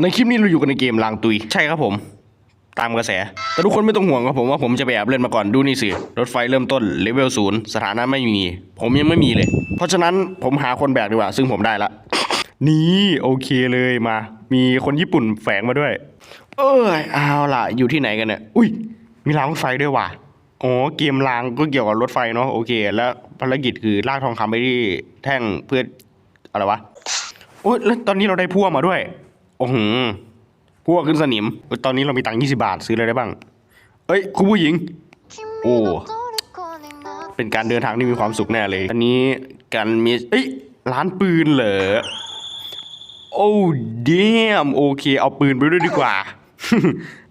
ในคลิปนี้เราอยู่กันในเกมลางตุย ใช่ครับผม ตามกระแส แต่ทุกคนไม่ต้องห่วงครับผมว่าผมจะไปแอบเล่นมาก่อนดูนี่สิ รถไฟเริ่มต้นเลเวลศูนย์สถานะไม่มี ผมยังไม่มีเลย เพราะฉะนั้นผมหาคนแบกดีกว่า ซึ่งผมได้ละ นี่โอเคเลยมา มีคนญี่ปุ่นแฝงมาด้วย เอ้ยเอาล่ะ อยู่ที่ไหนกันเนี่ย อุ้ย มีรางรถไฟด้วยว่ะอ๋อเกมรางก็เกี่ยวกับรถไฟเนาะโอเค แล้วภารกิจคือลากทองคำไปที่แท่งเพื่ออะไรวะโอ้ยแล้วตอนนี้เราได้พั่วมาด้วย โอ้โหพั่วขึ้นสนิม ตอนนี้เรามีตังค์ยี่สิบาทซื้ออะไรได้บ้าง เอ้ย คุณผู้หญิง โอ้ เป็นการเดินทางที่มีความสุขแน่เลย อันนี้การมีเอ้ย ร้านปืนเหรอ โอ้เดียมโอเค เอาปืนไปด้วยดีกว่า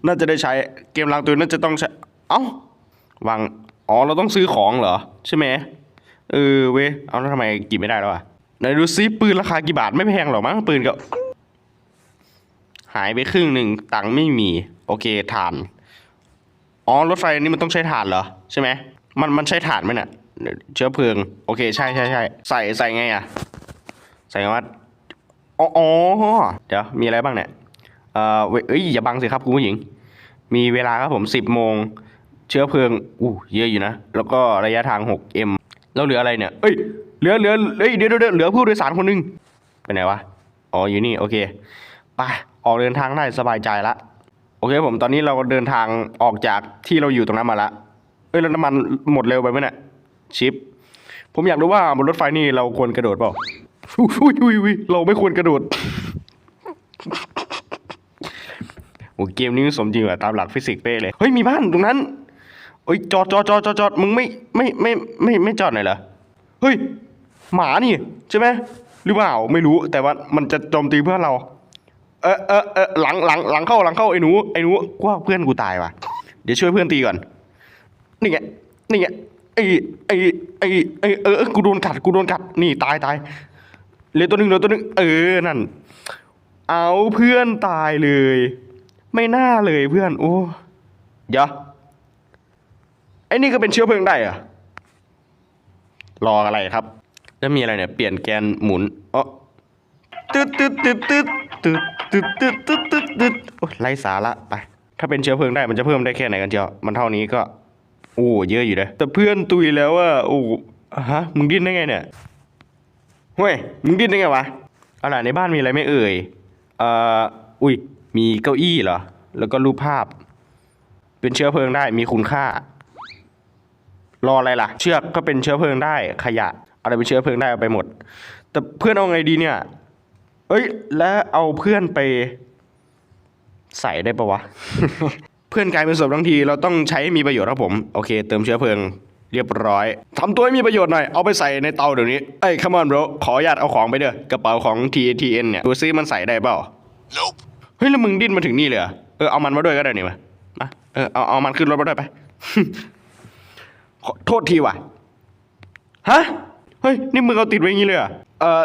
น่าจะได้ใช้ เกมลางตัวน่าจะต้องใช้ เอ้าวาง อ๋อ เราต้องซื้อของเหรอ ใช่ไหม เออเว้ย เอาแล้วทำไมกินไม่ได้แล้วอะไหนดูซิปืนราคากี่บาทไม่แพงหรอกมั้งปืนก็ หายไปครึ่งหนึ่งตังค์ไม่มี โอเคถ่าน อ๋อรถไฟนี่มันต้องใช้ถ่านเหรอใช่ไหมมันมันใช้ถ่านไหมเนี่ยเชื้อเพลิง โอเคใช่ใช่ใช่ใส่ใส่ไงอะ ใส่ว่าอ๋อเดี๋ยวมีอะไรบ้างเนี่ยเอ่อเอ้ยอย่าบังสิครับคุณผู้หญิง มีเวลาครับผมสิบโมงเชื้อเพลิงอู้เยอะอยู่นะ แล้วก็ระยะทาง 6m แล้วเหลืออะไรเนี่ย เอ้ยเหลือเหลือเอ้ยเดี๋ยวเดี๋ยวเหลือผู้โดยสารคนหนึงไปไหนวะ อ๋ออยู่นี่โอเคไป ออกเดินทางได้สบายใจละโอเคผมตอนนี้เราเดินทางออกจากที่เราอยู่ตรงนั้นมาละเอ้ยแล้วน้ำมันหมดเร็วไปไหมเนี่ยชิป ผมอยากรู้ว่าบนรถไฟนี่เราควรกระโดดเปล่าอุ้ยอุ้ยอุ้ยเราไม่ควรกระโดดโอ้เกมนี้สมจริงว่ะตามหลักฟิสิกส์เป๊ะเลย เฮ้ย มีบ้านตรงนั้นเฮ้ยจอดจอดจอดจอดจอดมึงไม่ไม่ไม่ไม่ไม่จอดหน่อยเหรอเฮ้ยหมานี่ใช่ไหมหรือเปล่าไม่รู้แต่ว่ามันจะโจมตีเพื่อนเรา เออเออเออหลังหลังหลังเข้าหลังเข้าไอ้หนูไอ้หนูกว่าเพื่อนกูตายว่ะเดี๋ยวช่วยเพื่อนตีก่อนนี่ไงนี่ไงไอ้ไอ้ไอ้ไอ้เออกูโดนกัดกูโดนกัดนี่ตายตายเหลือตัวหนึ่งเหลือตัวหนึ่งเออนั่น เอาเพื่อนตายเลย ไม่น่าเลยเพื่อนโอ้เดี๋ยวไอ้นี่ก็เป็นเชื้อเพลิงได้เหรอะรออะไรครับ แล้วมีอะไรเนี่ย เปลี่ยนแกนหมุนอ๋อ ตึ๊ดตึ๊ดตึ๊ดตึ๊ดตึ๊ดตึ๊ดตึ๊ดตึ๊ดตึ๊ดตึ๊ดโอ้ยไร้สาระไป ถ้าเป็นเชื้อเพลิงได้มันจะเพิ่มได้แค่ไหนกันเจียวมันเท่านี้ก็โอ้เยอะอยู่เลยแต่เพื่อนตุยแล้วว่าโอ้ฮะมึงดิ้นได้ไงเนี่ยเฮ้ยมึงดิ้นได้ไงวะเอาล่ะในบ้านมีอะไรไม่เอ่ยเอ่ออุ้ยมีเก้าอี้เหรอแล้วก็รูปภาพ เป็นเชื้อเพลิงได้มีคุณค่า รออะไรล่ะ เชือกก็เป็นเชื้อเพลิงได้ขยะ อะไรเป็นเชื้อเพลิงได้เอาไปหมด แต่เพื่อนเอาไงดีเนี่ย เอ้ย แล้วเอาเพื่อนไปใส่ได้ปะวะ เพื่อนกลายเป็นศพทั้งทีเราต้องใช้ให้มีประโยชน์ครับผม โอเค เติมเชื้อเพลิง เรียบร้อยทำตัวให้มีประโยชน์หน่อย เอาไปใส่ในเตาเดี๋ยวนี้ เอ้ย come on bro ขออนุญาตเอาของไปเด้อกระเป๋าของ TATN เนี่ย ดูซิมันใส่ได้เปล่า Nope. เฮ้ย แล้วมึงดิ้นมาถึงนี่เลยเหรอ เออ เอามันมาด้วยก็ได้นี่มามาเออ เอาเอามันขึ้นรถมาด้วยไปขอโทษทีว่ะ ฮะ เฮ้ย นี่มึงเอาติดไว้อย่างนี้เลยเหรอเออ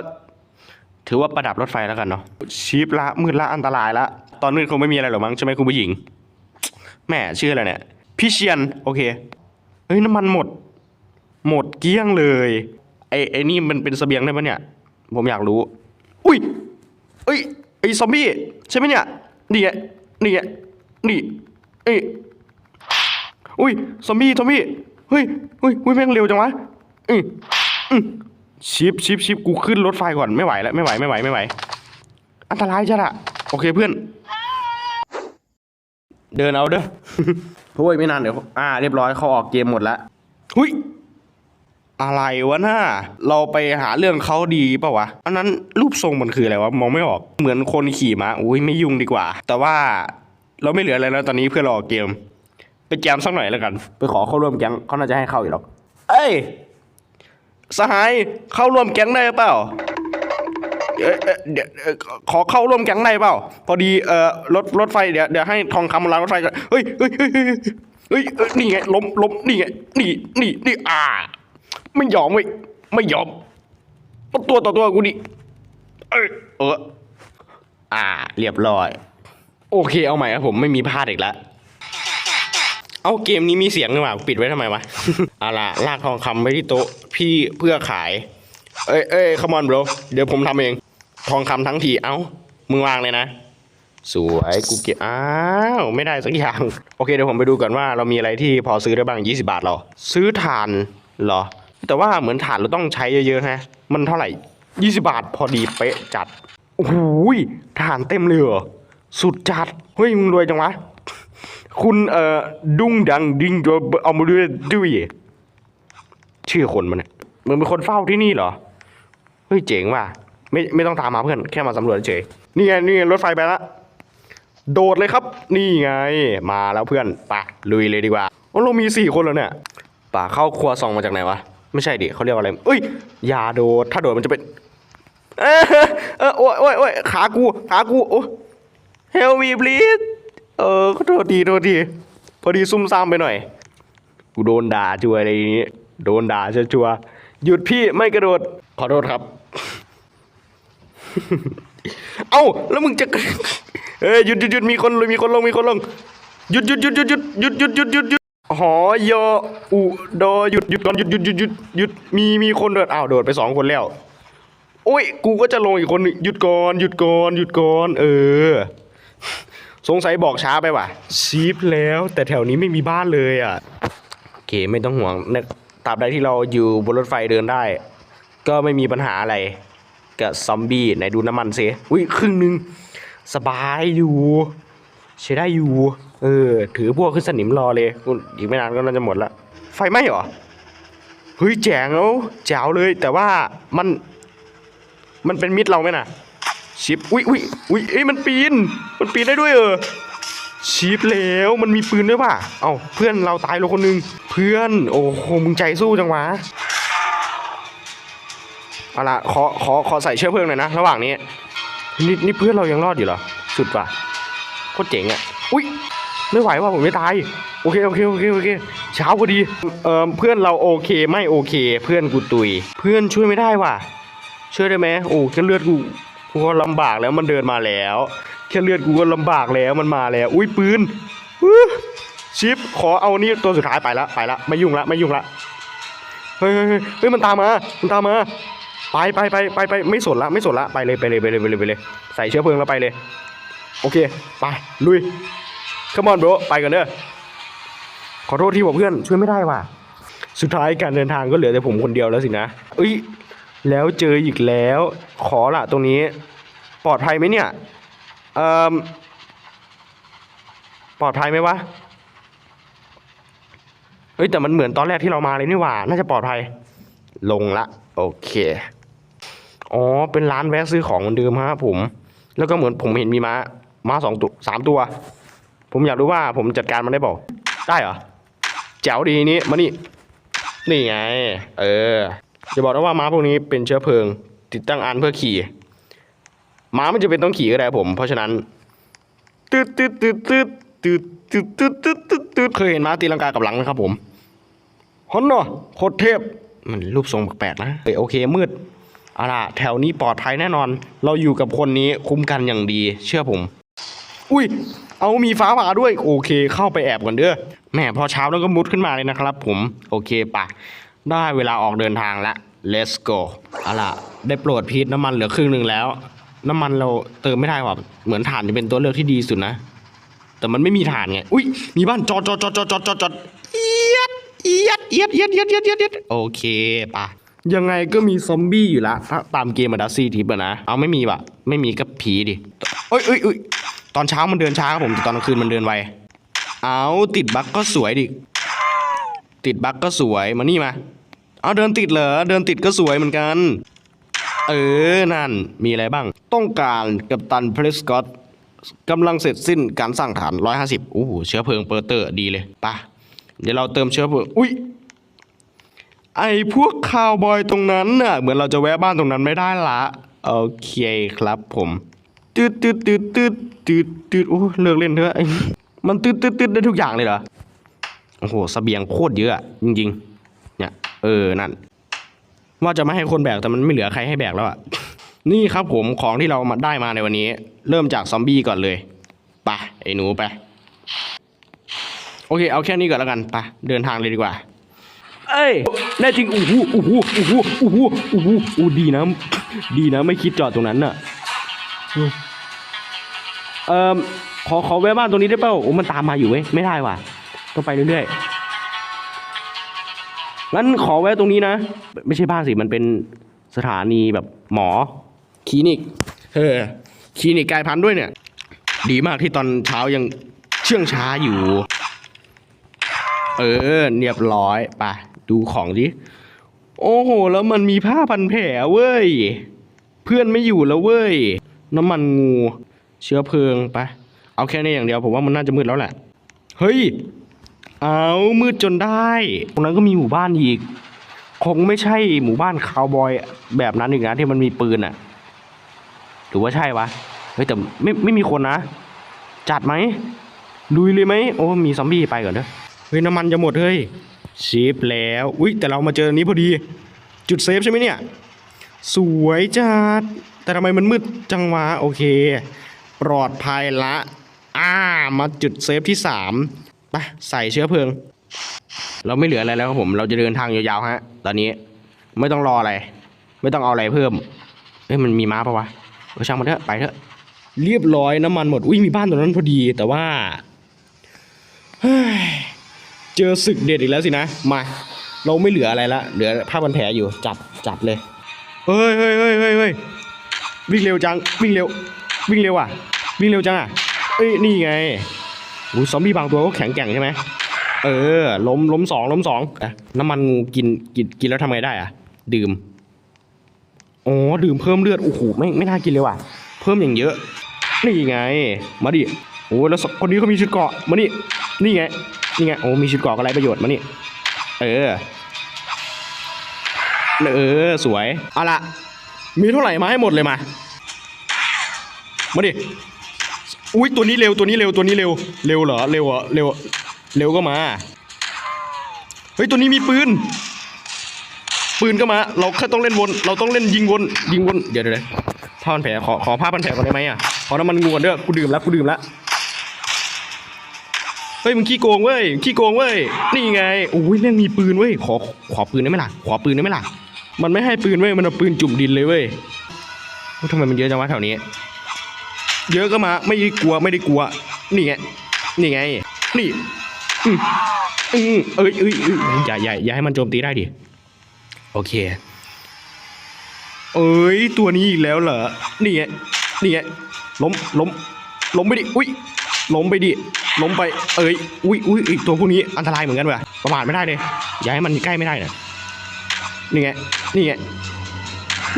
ถือว่าประดับรถไฟแล้วกันเนาะชีพละมืดละอันตรายละ ตอนนี้คงไม่มีอะไรหรอกมั้งใช่ไหมคุณผู้หญิง แม่ชื่ออะไรเนี่ย พี่เชียน โอเค เฮ้ยน้ำมันหมด หมดเกลี้ยงเลยไอ้ไอ้นี่มันเป็นเสบียงได้ปะเนี่ย ผมอยากรู้ อุ้ยเอ้ยไอ้ซอมบี้ใช่ไหมเนี่ยนี่ไงนี่ไงนี่เอ้ยอุ้ยซอมบี้ซอมบี้เฮ้ยเฮ้ยเฮ้ยแม่งเร็วจังวะอืมอืม ชิปชิปชิปกูขึ้นรถไฟก่อนไม่ไหวแล้วไม่ไหวไม่ไหวไม่ไหว อันตรายจ้ะละโอเคเพื่อน เดินเอาเด้อโอ้ยไม่นานเดี๋ยวอ่า เรียบร้อยเขาออกเกมหมดแล้วหุยอะไรวะน่าเราไปหาเรื่องเขาดีเปล่าวะอันนั้นรูปทรงมันคืออะไรวะมองไม่ออกเหมือนคนขี่ม้าอุ้ยไม่ยุ่งดีกว่า แต่ว่าเราไม่เหลืออะไรแล้วตอนนี้เพื่อรอเกม ไปแจมสักหน่อยแล้วกัน ไปขอเข้าร่วมแก๊งเขาน่าจะให้เข้าอยู่หรอก เอ้ย สหายเข้าร่วมแก๊งได้เปล่าเอ้ยเอ้ยเดี๋ยวเอ่อขอเข้าร่วมแก๊งได้เปล่า พอดีเอ่อรถรถไฟเดี๋ยวเดี๋ยวให้ทองคำรางรถไฟก่อนเฮ้ยเฮ้ยเฮ้ยเฮ้ยเฮ้ยเอ้ยนี่ไงล้มล้มนี่ไงนี่นี่นี่อ่า ไม่ยอมเว้ยไม่ยอมเอตัวต่อตัวกูดิเอยเอออ่า เรียบร้อย โอเคเอาใหม่ครับผมไม่มีพลาดอีกแล้ว เอาเกมนี้มีเสียงหรือเปล่าปิดไว้ทำไมวะเอาล่ะลากทองคำไว้ที่โต๊ะพี่เพื่อขาย เอ้ยเอ้ย come on bro เดี๋ยวผมทำเอง ทองคำทั้งทีเอ้ามึงวางเลยนะ สวยกูเก็บอ้าวไม่ได้สักอย่าง โอเคเดี๋ยวผมไปดูก่อนว่าเรามีอะไรที่พอซื้อได้บ้าง 20 บาทเราซื้อถ่านเหรอ แต่ว่าเหมือนถ่านเราต้องใช้เยอะๆฮะ มันเท่าไหร่ 20 บาทพอดีเป๊ะจัดโอ้โหยถ่านเต็มเลยเหรอสุดจัด เฮ้ยมึงรวยจังวะ คุณเอ่อดุ้งดังดิ้งโดเอามาด้วยด้วยชื่อคนมันเนี่ยมึงเป็นคนเฝ้าที่นี่เหรอเฮ้ยเจ๋งว่ะไม่ไม่ต้องตามมาเพื่อนแค่มาสำรวจเฉยนี่ไงนี่ไงรถไฟไปละโดดเลยครับ นี่ไงมาแล้วเพื่อนไปลุยเลยดีกว่าโอ้เรามีสี่คนแล้วเนี่ยป่าเข้าครัวซองมาจากไหนวะไม่ใช่ดิเขาเรียกว่าอะไรเอ้ยอย่าโดดถ้าโดดมันจะเป็นเออเออโอ้ยโอ้ยโอ้ยขากูขากูโอ้ help me please เออขอโทษทีโทษทีพอดีซุ่มซ่ามไปหน่อย กูโดนด่าจัวอะไรอย่างนี้ โดนด่าชัวร์ๆหยุดพี่ไม่กระโดด ขอโทษครับ เอ้าแล้วมึงจะ เอ้ยหยุดหยุดหยุดมีคนลงมีคนลงมีคนลงหยุดหยุดหยุดหยุดหยุดหยุดหยุดหยุดหยุดหยุดหอยออุดอหยุดหยุดก่อนหยุดหยุดหยุดหยุดหยุดมีมีคนโดดอ้าวโดดไปสองคนแล้วโอ้ยกูก็จะลงอีกคนหนึ่งหยุดก่อนหยุดก่อนหยุดก่อนเออ สงสัยบอกช้าไปว่ะชีพแล้ว แต่แถวนี้ไม่มีบ้านเลยอะโอเคไม่ต้องห่วงนะตราบใดที่เราอยู่บนรถไฟเดินได้ ก็ไม่มีปัญหาอะไรกับซอมบี้ไหนดูน้ำมันสิอุ้ยครึ่งหนึง สบายอยู่ ใช้ได้อยู่ เออ ถือพวกขึ้นสนิมรอเลยอุ๊ยอีกไม่นานก็น่าจะหมดละไฟไหม้เหรอเฮ้ยแจ๋งแล้วแจ๋วเลย แต่ว่ามัน มันเป็นมิดเราไหมน่ะ ชิปอุ้ยอุ้ยอุ้ยเอ้ยมันปีน มันปีนได้ด้วยเออชิปแล้วมันมีปืนด้วยป่ะ เอ้าเพื่อนเราตายแล้วคนหนึง เพื่อน โอ้โหมึงใจสู้จังวะเอาละขอขอขอใส่เชื้อเพลิงหน่อยนะ ระหว่างนี้นี่นี่เพื่อนเรายังรอดอยู่เหรอ สุดว่ะโคตรเจ๋งอะอุ้ยไม่ไหวว่ะผมไม่ตาย โอเคโอเคโอเคโอเคเช้าพอดีเอ่อเพื่อนเราโอเคไม่โอเค เพื่อนกูตุย เพื่อนช่วยไม่ได้ว่ะ ช่วยได้ไหมโอ้แค่เลือดกู กูก็ลำบากแล้วมันเดินมาแล้ว แค่เลือดกูก็ลำบากแล้วมันมาแล้ว อุ้ยปืนชิปขอเอานี่ตัวสุดท้ายไปละไปละไม่ยุ่งละไม่ยุ่งละเฮ้ยเฮ้ยเฮ้ยเฮ้ยมันตามมามันตามมาไปไปไปไปไปไม่สนละไม่สนละไปเลยไปเลยไปเลยไปเลยไปเลย ใส่เชื้อเพลิงแล้วไปเลย โอเคไปลุยขมอนโบรไปกันเด้อขอโทษที่ผมเพื่อนช่วยไม่ได้ว่ะสุดท้ายการเดินทางก็เหลือแต่ผมคนเดียวแล้วสินะเอ้ย แล้วเจออีกแล้ว ขอละตรงนี้ ปลอดภัยไหมเนี่ยเอ่อปลอดภัยไหมวะเฮ้ยแต่มันเหมือนตอนแรกที่เรามาเลยนี่หว่า น่าจะปลอดภัย ลงละ โอเค อ๋อ เป็นร้านแวะซื้อของเหมือนเดิมฮะผม แล้วก็เหมือนผมเห็นมีม้า ม้าสองตัวสามตัว ผมอยากรู้ว่าผมจัดการมันได้เปล่า ได้เหรอ แจ๋วดีนี้ มานี่ นี่ไง เออ จะบอกนะว่าม้าพวกนี้เป็นเชื้อเพลิง ติดตั้งอันเพื่อขี่ ม้ามันจะเป็นต้องขี่ก็ได้ผม เพราะฉะนั้นตืดตืดตืดตืดตืดตืดตืดตืดตืดตืดเคยเห็นม้าตีลังกากับหลังไหมครับผมฮอนเนาะโคตรเทพมันรูปทรงแปลกๆนะเอ้ยโอเคมืดเอาล่ะแถวนี้ปลอดภัยแน่นอน เราอยู่กับคนนี้คุ้มกันอย่างดี เชื่อผม อุ้ย เอามีฟ้าผ่าด้วย โอเค เข้าไปแอบก่อนเด้อแม่พอเช้าแล้วก็มุดขึ้นมาเลยนะครับผม โอเคปะ ได้เวลาออกเดินทางและ let's go เอาล่ะ ได้โปรดพีทน้ำมันเหลือครึ่งหนึ่งแล้ว น้ำมันเราเติมไม่ได้ว่ะเหมือนถ่านจะเป็นตัวเลือกที่ดีสุดนะ แต่มันไม่มีถ่านไง อุ้ย มีบ้านจอดจอดจอดจอดจอดจอดจอดเอียดเอียดเอียดเอียดเอียดเอียดเอียดเอียดโอเคปะยังไงก็มีซอมบี้อยู่ละถ้าตามเกมมาดัซซี่ทิปอะนะ เอาไม่มีว่ะ ไม่มีก็ผีดิเอ้ยเอ้ยเอ้ยตอนเช้ามันเดินช้าครับผมแต่ตอนกลางคืนมันเดินไว เอาติดบั๊กก็สวยดิ ติดบั๊กก็สวย มานี่มา เอาเดินติดเหรอ เดินติดก็สวยเหมือนกัน เออ นั่น มีอะไรบ้าง ต้องการกับตันเพลสกอตกำลังเสร็จสิ้นการสร้างฐาน 150 โอ้โห เชื้อเพลิงเปอร์เตอร์ดีเลยปะเดี๋ยวเราเติมเชื้อเพลิง อุ้ย ไอพวกคาวบอยตรงนั้นน่ะ เหมือนเราจะแวะบ้านตรงนั้นไม่ได้ละ โอเคครับผมตืดตืดตืดตืดตืดตืดโอ้เลิกเล่นเถอะ มันตืดตืดตืดได้ทุกอย่างเลยเหรอ โอ้โหสเสบียงโคตรเยอะอะจริงๆ เนี่ยเออนั่น ว่าจะไม่ให้คนแบกแต่มันไม่เหลือใครให้แบกแล้วอะนี่ครับผมของที่เรามาได้มาในวันนี้ เริ่มจากซอมบี้ก่อนเลยไปไอ้หนูไปโอเค เอาแค่นี้ก่อนแล้วกันไปเดินทางเลยดีกว่า เอ้ยแน่จริงอู้หูอู้หูอู้หูอู้หูอู้หูอู้ดีนะดีนะไม่คิดจอดตรงนั้นน่ะเอ่อขอขอแวะบ้านตรงนี้ได้เปล่าโอ้มันตามมาอยู่เว้ยไม่ได้ว่ะต้องไปเรื่อยๆ งั้นขอแวะตรงนี้นะ ไม่ใช่บ้านสิ มันเป็นสถานีแบบหมอคลินิก เออคลินิกกายพันธุ์ด้วยเนี่ย ดีมากที่ตอนเช้ายังเชื่องช้าอยู่ เออเรียบร้อยไปดูของดิโอ้โห แล้วมันมีผ้าพันแผลเว้ย เพื่อนไม่อยู่แล้วเว้ย น้ำมันงู เชื้อเพลิงไป เอาแค่นี้อย่างเดียวผมว่ามันน่าจะมืดแล้วแหละ เฮ้ย เอามืดจนได้ ตรงนั้นก็มีหมู่บ้านอีก คงไม่ใช่หมู่บ้านคาวบอย แบบนั้นอีกนะที่มันมีปืนอะหรือว่าใช่วะเฮ้ยแต่ไม่ไม่มีคนนะ จัดไหมลุยเลยไหมโอ้มีซอมบี้ไปก่อนเด้อเฮ้ยน้ำมันจะหมดเฮ้ยชิปแล้วอุ้ยแต่เรามาเจออันนี้พอดี จุดเซฟใช่ไหมเนี่ย สวยจัดแต่ทำไมมันมืดจังวะโอเค ปลอดภัยละ อ่ามาจุดเซฟที่สาม ไปใส่เชื้อเพลิง เราไม่เหลืออะไรแล้วครับผม เราจะเดินทางยาวๆฮะ ตอนนี้ไม่ต้องรออะไร ไม่ต้องเอาอะไรเพิ่มเอ้ยมันมีม้าปะวะเออช่างมันเถอะไปเถอะ เรียบร้อยน้ำมันหมด อุ้ยมีบ้านตรงนั้นพอดีแต่ว่าเฮ้ยเจอศึกเด็ดอีกแล้วสินะ มา เราไม่เหลืออะไรละเหลือผ้าพันแผลอยู่จัดจัดเลยเฮ้ยเฮ้ยเฮ้ยเฮ้ยเฮ้ยวิ่งเร็วจังวิ่งเร็ว วิ่งเร็วอะ วิ่งเร็วจังอะเอ้ยนี่ไง อุ้ยซอมบี้บางตัวก็แข็งแกร่งใช่ไหมเออ ล้มล้มสองล้มสองอะน้ำมันกินกินกินแล้วทำไงได้อะดื่มอ๋อดื่มเพิ่มเลือดโอ้โหไม่ไม่น่ากินเลยว่ะ เพิ่มอย่างเยอะ นี่ไง มาดิโอ้แล้วคนนี้เขามีชุดเกราะมานี่นี่ไงนี่ไงโอ้มีชุดเกราะก็ไรประโยชน์มานี่เออเออสวยเอาละมีเท่าไหร่มาให้หมดเลยมา มาดิ อุ้ยตัวนี้เร็วตัวนี้เร็วตัวนี้เร็วเร็วเหรอเร็วเหรอเร็วเร็วก็มาเฮ้ยตัวนี้มีปืน ปืนก็มา เราแค่ต้องเล่นวน เราต้องเล่นยิงวนยิงวนเดี๋ยวเดี๋ยวผ้าพันแผลขอขอผ้าพันแผลก่อนได้ไหมอะขอน้ำมันงูก่อนเด้อกูดื่มแล้วกูดื่มแล้วเฮ้ยมึงขี้โกงเว้ยขี้โกงเว้ยนี่ไงโอ้ยแม่งมีปืนเว้ยขอขอปืนได้ไหมล่ะขอปืนได้ไหมล่ะมันไม่ให้ปืนเว้ยมันเอาปืนจุ่มดินเลยเว้ยทำไมมันเยอะจังวะแถวนี้ เยอะก็มา ไม่ได้กลัวไม่ได้กลัว นี่ไง นี่ไง นี่อืมอืมเอ้ยเอ้ยเอ้ยอย่าอย่าอย่าให้มันโจมตีได้ดิ โอเค เอ้ย ตัวนี้อีกแล้วเหรอ นี่ไง นี่ไง ล้ม ล้ม ล้มไปดิ อุ้ย ล้มไปดิ ล้มไป เอ้ย อุ้ยอุ้ยอีกตัวพวกนี้อันตรายเหมือนกันว่ะประมาทไม่ได้เลย อย่าให้มันใกล้ไม่ได้นะนี่ไง นี่ไง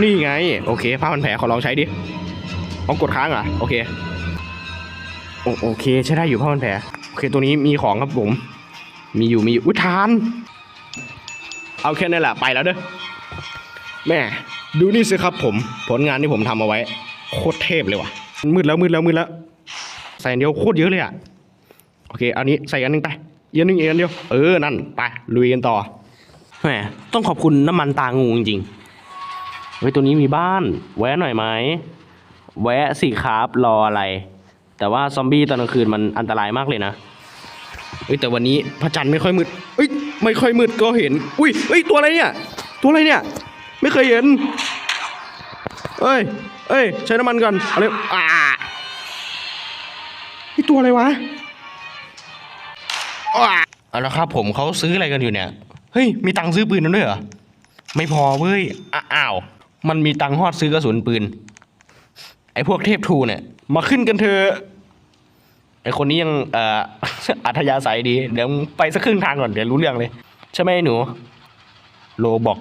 นี่ไง โอเค ผ้าพันแผลขอลองใช้ดิ เอากดค้างเหรอะโอเคโอโอเคใช้ได้อยู่ผ้าพันแผลโอเคตัวนี้มีของครับผม มีอยู่มีอยู่อุ้ยทาน เอาแค่นั้นแหละไปแล้วเด้อแม่ดูนี่สิครับผม ผลงานที่ผมทำเอาไว้ โคตรเทพเลยว่ะมืดแล้วมืดแล้วมืดแล้วใส่เดียวโคตรเยอะเลยอะโอเคอันนี้ใส่อันนึงไปอันนึงอีกอันเดียวเออนั่นไปลุยกันต่อแหมต้องขอบคุณน้ำมันตางูจริงๆเฮ้ยตัวนี้มีบ้าน แวะหน่อยไหม แวะสิครับรออะไร แต่ว่าซอมบี้ตอนกลางคืนมันอันตรายมากเลยนะเฮ้ยแต่วันนี้พระจันทร์ไม่ค่อยมืดเอ้ยไม่ค่อยมืดก็เห็น อุ้ยเอ้ยตัวอะไรเนี่ย ตัวอะไรเนี่ย ไม่เคยเห็น เอ้ย เอ้ย ใช้น้ำมันก่อนอาเร็วอ่านี่ตัวอะไรวะเอาละครับผมเขาซื้ออะไรกันอยู่เนี่ย เฮ้ย มีตังค์ซื้อปืนนั้นด้วยเหรอ ไม่พอเว้ย อ้าว มันมีตังค์ฮอดซื้อกระสุนปืน อ้พวกเทพทูเนี่ย มาขึ้นกันเถอะไอ้คนนี้ยังเอ่ออัธยาศัยดี เดี๋ยวไปสักครึ่งทางก่อนเดี๋ยวรู้เรื่องเลย ใช่ไหมหนู โลบอก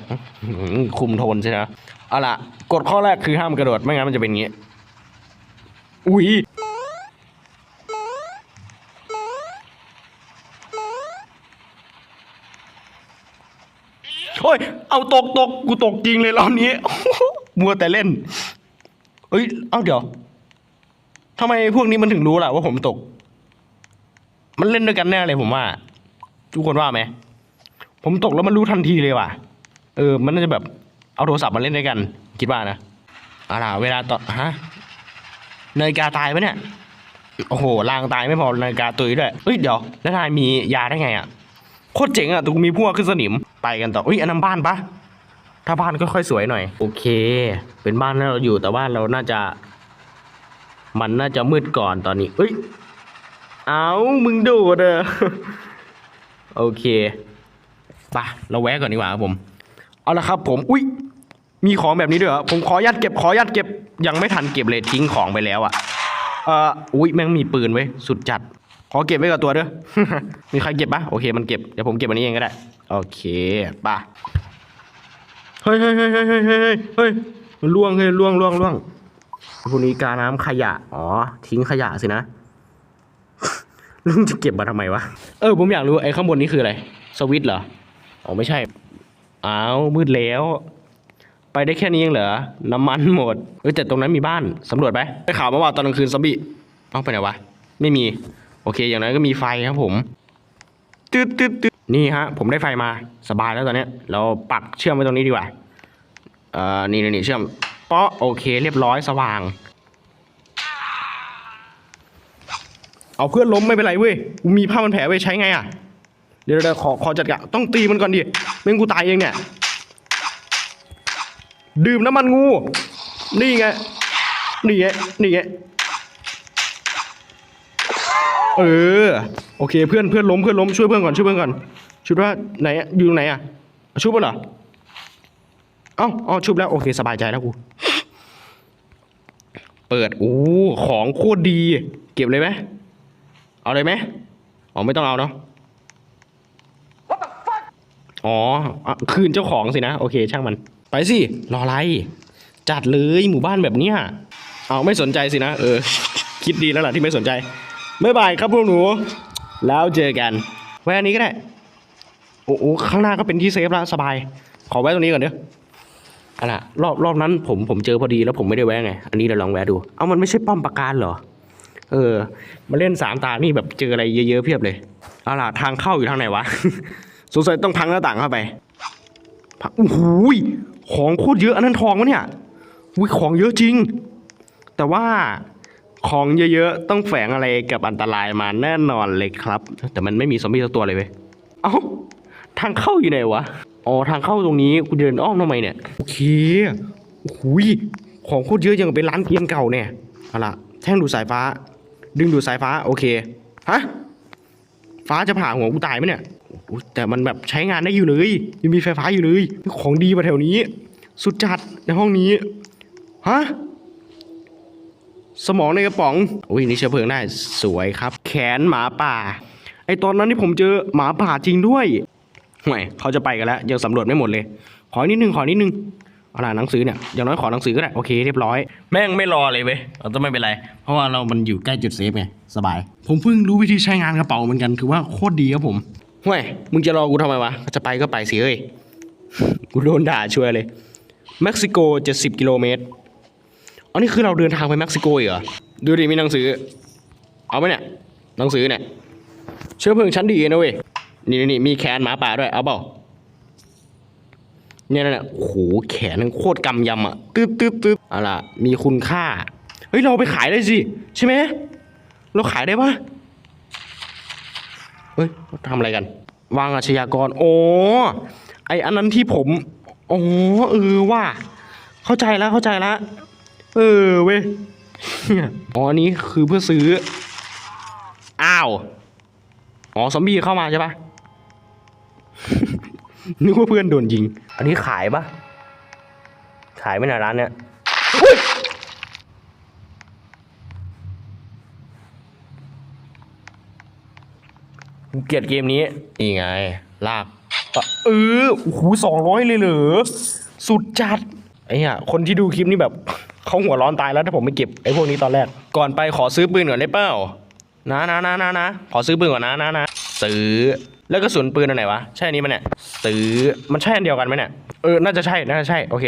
คุมโทนใช่ไหมเอาล่ะกฎข้อแรกคือห้ามกระโดด ไม่งั้นมันจะเป็นอย่างงี้ อุ้ยโอ้ย เอาตกตกกูตกจริงเลยรอบนี้ มัวแต่เล่น เอ้ย เอ้าเดี๋ยวทำไมพวกนี้มันถึงรู้ล่ะว่าผมตก มันเล่นด้วยกันแน่เลยผมว่า ทุกคนว่าไหม ผมตกแล้วมันรู้ทันทีเลยว่ะ เออ มันน่าจะแบบเอาโทรศัพท์มาเล่นด้วยกัน คิดว่านะอะล่ะเวลาต่อฮะเนยกาตายปะเนี่ย โอ้โหลางตายไม่พอเนยกาตุยด้วยเฮ้ยเดี๋ยวแล้วนายมียาได้ไงอะ โคตรเจ๋งอะแตูมีพวกขึ้นสนิม ไปกันต่ออุ้ยอันนั้นบ้านปะ ถ้าบ้านก็ค่อยสวยหน่อย โอเค เป็นบ้านที่เราอยู่แต่ว่าเราน่าจะ มันน่าจะมืดก่อนตอนนี้ เอ้ย เอามึงโดดเออโอเคไปะเราแวะก่อนดีกว่าครับผม เอาละครับผมอุ้ยมีของแบบนี้ด้วยเหรอผมขอยัดเก็บขอยัดเก็บยังไม่ทันเก็บเลยทิ้งของไปแล้วอะเอ่ออุ้ยแม่งมีปืนไว้สุดจัด ขอเก็บไว้กับตัวเด้อมีใครเก็บปะโอเคมันเก็บเดี๋ยวผมเก็บอันนี้เองก็ได้ โอเคป่ะ เฮ้ยเฮ้ยเฮ้ยเฮ้ยเฮ้ยเฮ้ยเฮ้ยมันล่วงเฮ้ยล่วงล่วงล่วงพวกนี้กาน้ำขยะ อ๋อ ทิ้งขยะสินะ ลุงจะเก็บมาทำไมวะ เออ ผมอยากรู้ไอ้ข้างบนนี้คืออะไร สวิตช์เหรอ อ๋อ ไม่ใช่ อ้าว มืดแล้ว ไปได้แค่นี้เองเหรอ น้ำมันหมด เออแต่ตรงนั้นมีบ้าน สำรวจไปได้ข่าวมาว่าตอนกลางคืนซอมบี้เอ้าไปไหนวะ ไม่มี โอเค อย่างนั้นก็มีไฟครับผมตืดตืดต นี่ฮะผมได้ไฟมาสบายแล้วตอนนี้เราปักเชื่อมไว้ตรงนี้ดีกว่าเอ่อนี่นี่นี่เชื่อมเปาะโอเคเรียบร้อยสว่าง เอาเพื่อนล้มไม่เป็นไรเว้ยกูมีผ้ามันแผลไว้ใช้ไงอะเดี๋ยวเดี๋ยวขอขอจัดการต้องตีมันก่อนดิไม่งั้นกูตายเองเนี่ย ดื่มน้ำมันงู นี่ไงนี่ไงนี่ไง เออโอเคเพื่อนเพื่อนล้มเพื่อนล้มช่วยเพื่อนก่อนช่วยเพื่อนก่อนชุดว่าไหนอะอยู่ตรงไหนอะชุบมันเหรอเอ้าเอ้าชุบแล้วโอเคสบายใจแล้วกูเปิดโอ้ของโคตรดี เก็บเลยไหมเอาเลยไหมอ๋อไม่ต้องเอาเนาะอ๋อคืนเจ้าของสินะ โอเค ช่างมัน ไปสิรออะไร จัดเลยหมู่บ้านแบบเนี้ยเอาไม่สนใจสินะ เออ คิดดีแล้วล่ะที่ไม่สนใจ บ๊ายบายครับพวกหนู แล้วเจอกันแวะอันนี้ก็ได้โอ้โหข้างหน้าก็เป็นที่เซฟแล้วสบาย ขอแวะตรงนี้ก่อนเด้ออาล่ะรอบรอบนั้นผมผมเจอพอดีแล้วผมไม่ได้แวะไง อันนี้เราลองแวะดู เอามันไม่ใช่ป้อมปราการเหรอ เออ มาเล่นสามตานี่แบบเจออะไรเยอะๆเพียบเลย เอาล่ะทางเข้าอยู่ทางไหนวะ สงสัยต้องพังหน้าต่างเข้าไปพังโอ้โหของโคตรเยอะอันนั้นทองวะเนี่ยอุ้ยของเยอะจริง แต่ว่า ของเยอะๆ ต้องแฝงอะไรกับอันตรายมาแน่นอนเลยครับ แต่มันไม่มีซอมบี้สักตัวเลยเว้ย เอ้า ทางเข้าอยู่ไหนวะ อ๋อ ทางเข้าตรงนี้กูเดินอ้อมทำไมเนี่ย โอเคโอ้ยของโคตรเยอะยังเป็นร้านเกมเก่าเนี่ยเอาล่ะแท่งดูดสายฟ้า ดึงดูดสายฟ้า โอเค ฮะ ฟ้าจะผ่าหัวกูตายไหมเนี่ยอุ๊ยแต่มันแบบใช้งานได้อยู่เลย ยังมีไฟฟ้าอยู่เลย ของดีมาแถวนี้ สุดจัดในห้องนี้ ฮะ สมองในกระป๋อง อุ้ยนี่เชื้อเพลิงได้ สวยครับ แขนหมาป่า ไอตอนนั้นที่ผมเจอหมาป่าจริงด้วยห่วยเขาจะไปกันแล้ว ยังสำรวจไม่หมดเลย ขอนิดนึง ขอนิดนึงเอาล่ะหนังสือเนี่ย อย่างน้อยขอหนังสือก็ได้ โอเค เรียบร้อย แม่งไม่รอเลยเว้ยเราต้องไม่เป็นไร เพราะว่าเรามันอยู่ใกล้จุดเซฟไง สบาย ผมเพิ่งรู้วิธีใช้งานกระเป๋าเหมือนกันถือว่าโคตรดีครับผมห่วยมึงจะรอกูทำไมวะ จะไปก็ไปสิเอ้ย กูโดนด่าช่วยเลย เม็กซิโก 70 กิโลเมตร อันนี้คือเราเดินทางไปเม็กซิโกเหรอ ดูดิมีหนังสือ เอาไหมเนี่ย หนังสือเนี่ย เชื้อเพลิงชั้นดีนะเว้ย นี่นี่มีแขนหมาป่าด้วย เอาเปล่า เนี่ยนั่นน่ะโอ้โห แขนมันโคตรกำยำอะ ตึ๊บตึ๊บตึ๊บเอาล่ะ มีคุณค่า เฮ้ย เราไปขายได้สิ ใช่ไหม เราขายได้ปะเฮ้ยทำอะไรกัน วางอาชญากร โอ้ไออันนั้นที่ผมอ๋อเออว่า เข้าใจแล้วเข้าใจแล้ว เออเว้ย อ๋ออันนี้คือเพื่อซื้อ อ้าว อ๋อซอมบี้เข้ามาใช่ปะนึกว่าเพื่อนโดนยิง อันนี้ขายปะขายไมในะร้านเนี้ยกูเกลียดเกมนี้ นี่ไง ลาก เออโอ้โหสองร้อยเลยเหรอ สุดจัด ไอ้เหี้ยคนที่ดูคลิปนี้แบบ เขาหัวร้อนตายแล้วถ้าผมไม่เก็บไอ้พวกนี้ตอนแรก ก่อนไปขอซื้อปืนก่อนได้เปล่านะนะนะนะนะขอซื้อปืนก่อนนะนะนะซื้อแล้วกระสุนปืนอันไหนวะใช่อันนี้มันเนี่ยซื้อมันใช่อันเดียวกันไหมเนี่ยเออน่าจะใช่น่าจะใช่โอเค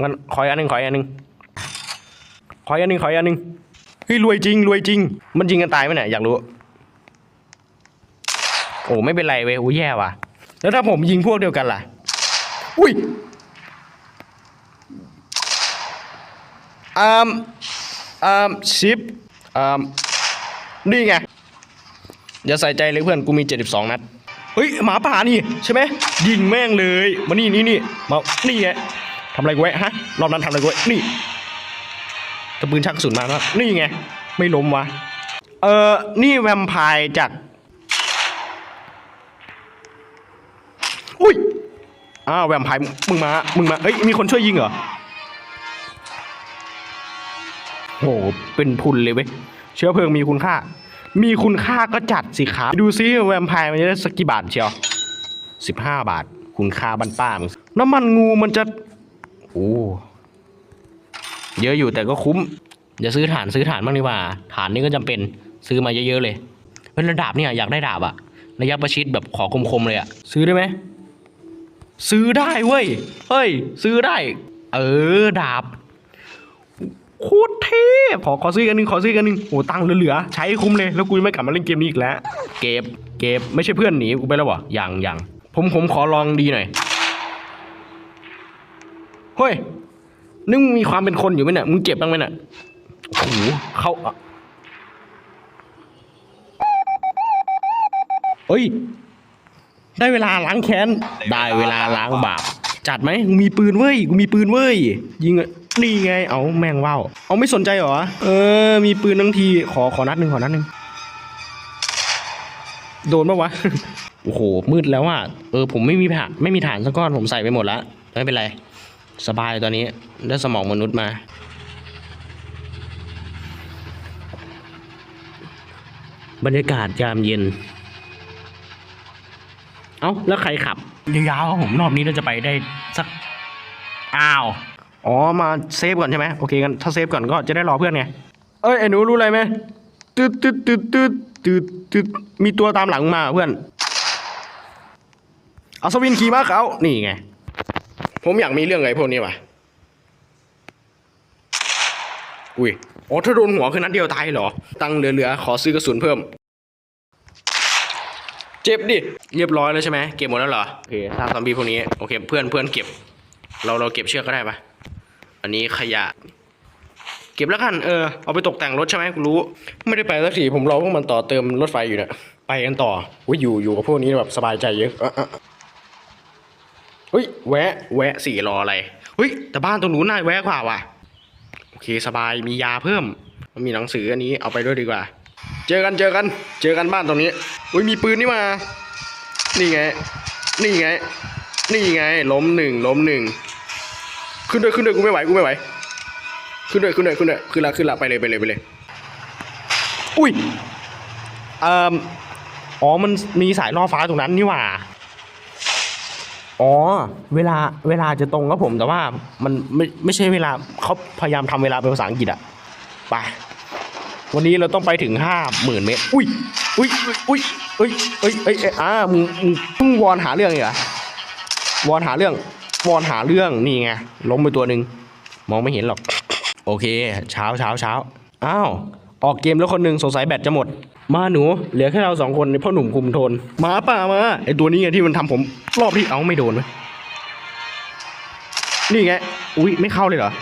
งั้นขออีกอันหนึ่งขออีกอันหนึ่งขออีกอันหนึ่งขออีกอันหนึ่งเฮ้ยรวยจริงรวยจริง มันยิงกันตายไหมเนี่ยอยากรู้โอ้ไม่เป็นไรเว้ยโอ้แย่ว่ะ แล้วถ้าผมยิงพวกเดียวกันล่ะ อุ้ย อ่ามอ่ามชิปอ่ามนี่ไงอย่าใส่ใจเลยเพื่อนกูมี 72 นัดเฮ้ยหมาป่านี่ใช่ไหมยิงแม่งเลยมานี่นี่นี่มานี่ไงทำอะไรกูไว้ฮะรอบนั้นทำอะไรกูไว้นี่ตะปืนชักกระสุนมาแล้วนี่ไงไม่ล้มวะเออนี่แวมไพร์จากอุ้ยอ้าวแวมไพร์มึงมามึงมาเอ้ยมีคนช่วยยิงเหรอ โหเป็นพุนเลยเว้ยเชื้อเพลิงมีคุณค่า มีคุณค่าก็จัดสิครับ ดูซิแวมไพร์มันจะได้สักกี่บาทเชียวสิบห้าบาท คุณค่าบ้านป้ามึงน้ำมันงูมันจะ โอ้เยอะอยู่แต่ก็คุ้มอย่าซื้อฐานซื้อฐานบ้างดีกว่าฐานนี่ก็จำเป็นซื้อมาเยอะๆเลยเป็นระดับเนี่ยอยากได้ดาบอะระยะประชิดแบบขอคมๆเลยอะซื้อได้ไหมซื้อได้เว้ยเฮ้ย ซื้อได้ เออดาบ โคตรเท่ขอขอซื้ออีกอันหนึ่งขอซื้ออีกอันหนึ่งโอ้ตังค์เหลือๆใช้ให้คุ้มเลยแล้วกูไม่กลับมาเล่นเกมนี้อีกแล้ว เก็บเก็บไม่ใช่เพื่อนหนีกูไปแล้ววะยังยังผมผมขอลองดีหน่อยเฮ้ยนึกมึงมีความเป็นคนอยู่ไหมเนี่ยมึงเจ็บบ้างไหมเนี่ยโอ้โหเขาอะเฮ้ย ได้เวลาล้างแค้น ได้เวลาล้างบาป จัดไหมกูมีปืนเว้ย กูมีปืนเว้ย ยิงอะ นี่ไง เอาแม่งว่าว เอาไม่สนใจเหรอ เออ มีปืนทั้งที ขอขอนัดหนึ่งขอนัดหนึ่งโดนปะวะ โอ้โห มืดแล้วอะ เออ ผมไม่มีฐานไม่มีฐานสักก้อน ผมใส่ไปหมดล้วไม่เป็นไร สบายตอนนี้ ได้สมองมนุษย์มา บรรยากาศยามเย็น เอ้า แล้วใครขับ ยาวๆผมรอบนี้เราจะไปได้สัก อ้าว อ๋อ มาเซฟก่อนใช่ไหมโอเคกันถ้าเซฟก่อนก็จะได้รอเพื่อนไง เอ้ยไอ้หนูรู้อะไรไหมตืดตืดตืดตืดตืดตืดมีตัวตามหลังมาเพื่อนเอาสวินขี่ม้าเขานี่ไง ผมอยากมีเรื่องอะไรพวกนี้ว่ะ อุ้ย อ๋อถ้าโดนหัวคือนัดเดียวตายเหรอ ตังเหลือๆ ขอซื้อกระสุนเพิ่ม เจ็บดิ เรียบร้อยแล้วใช่ไหม เก็บหมดแล้วเหรอ โอเคถ้าซอมบี้พวกนี้ โอเค เพื่อนเพื่อนเก็บ เราเราเก็บเชือกก็ได้ปะ อันนี้ขยะ เก็บแล้วกัน เออ เอาไปตกแต่งรถใช่ไหมกูรู้ ไม่ได้ไปสักทีผมรอพวกมันต่อเติมรถไฟอยู่เนี่ย ไปกันต่ออุ้ยอยู่อยู่กับพวกนี้แบบสบายใจเยอะเออเออเฮ้ย แวะ แวะสี่รออะไร เฮ้ย แต่บ้านตรงนู้นน่าแวะกว่าว่ะ โอเค สบาย มียาเพิ่ม มีหนังสืออันนี้เอาไปด้วยดีกว่า เจอกัน เจอกัน เจอกันบ้านตรงนี้ อุ้ย มีปืนนี่มา นี่ไง นี่ไง นี่ไง ล้มหนึ่งล้มหนึ่ง ขึ้นด้วยขึ้นด้วยกูไม่ไหวกูไม่ไหว ขึ้นด้วยขึ้นด้วยขึ้นด้วยขึ้นละขึ้นละไปเลยไปเลยไปเลย อุ้ยเอ่ออ๋อมันมีสายล่อฟ้าตรงนั้นนี่หว่า อ๋อ เวลาเวลาจะตรงครับผมแต่ว่ามันไม่ไม่ใช่เวลาเขาพยายามทำเวลาเป็นภาษาอังกฤษอะไปวันนี้เราต้องไปถึงห้าหมื่นเมตร อุ้ย อุ้ย อุ้ย อุ้ยเอ้ยเอ้ยเอ้ยอ่ามึงมึงเพิ่งวอนหาเรื่องเหรอ วอนหาเรื่อง วอนหาเรื่องนี่ไงล้มไปตัวหนึ่งมองไม่เห็นหรอก โอเค เช้าเช้าเช้าอ้าวออกเกมแล้วคนหนึ่งสงสัยแบตจะหมด มาหนู เหลือแค่เราสองคนในพ่อหนุ่มคุมโทนมาป่ามาไอตัวนี้ไงที่มันทำผมรอบที่เอาไม่โดนไหมนี่ไงอุ้ยไม่เข้าเลยเหรอ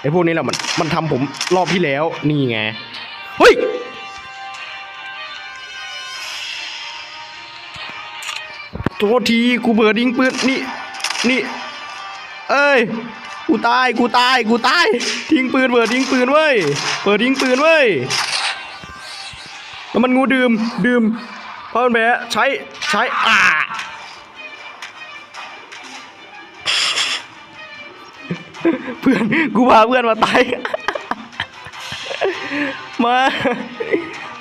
ไอพวกนี้แหละมันมันทำผมรอบที่แล้วนี่ไงเฮ้ยโทษทีกูเบิดยิงปืนนี่ นี่ เอ้ย กูตาย กูตาย กูตาย ทิ้งปืนเปิดทิ้งปืนเว้ย เปิดทิ้งปืนเว้ย แล้วมันงูดื่ม ดื่มพราะมันแพ้ใช้ ใช้ อ่าเพื่อน กูพาเพื่อนมาตาย มา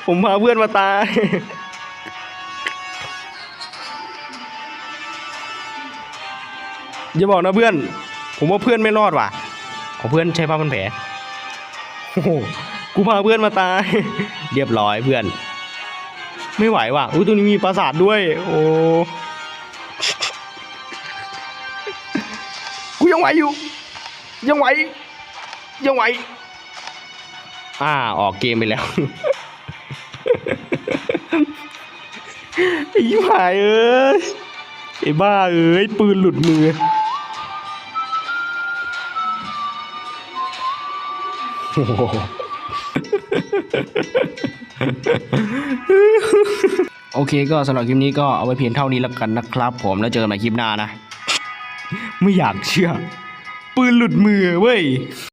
ผมพาเพื่อนมาตาย อย่าบอกนะเพื่อน ผมว่าเพื่อนไม่รอดว่ะขอเพื่อนใช้ผ้าพันแผลโอ้โหกูพาเพื่อนมาตาย เรียบร้อยเพื่อน ไม่ไหวว่ะอุ้ยตรงนี้มีปราสาทด้วย โอ้กูยังไหวอยู่ ยังไหว ยังไหว อ่าออกเกมไปแล้วไอ้ยี่หายเอ้ยไอ้บ้าเอ้ยปืนหลุดมือ โอเคก็สำหรับคลิปนี้ก็เอาไว้เพียงเท่านี้แล้วกันนะครับ ผมแล้วเจอกันใหม่คลิปหน้านะ ไม่อยากเชื่อ ปืนหลุดมือเว้ย